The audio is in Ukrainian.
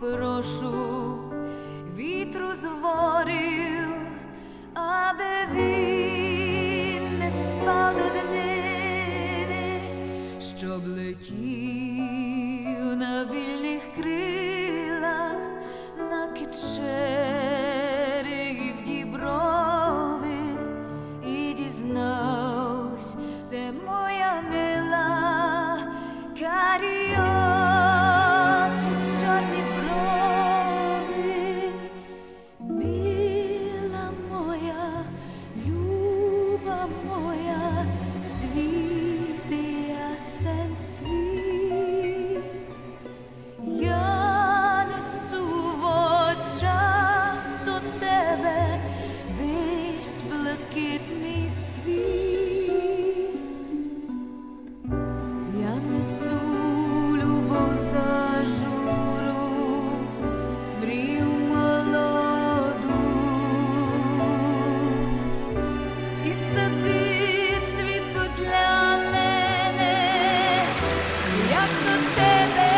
прошу вітру зворів, аби він не спав до днини, щоб летів на вільних крилах на кичері в і дізнавсь, де моя мила каріо. Крихітний світ, я несу любов за журу, мрію молоду і сади цвіту для мене, як до тебе.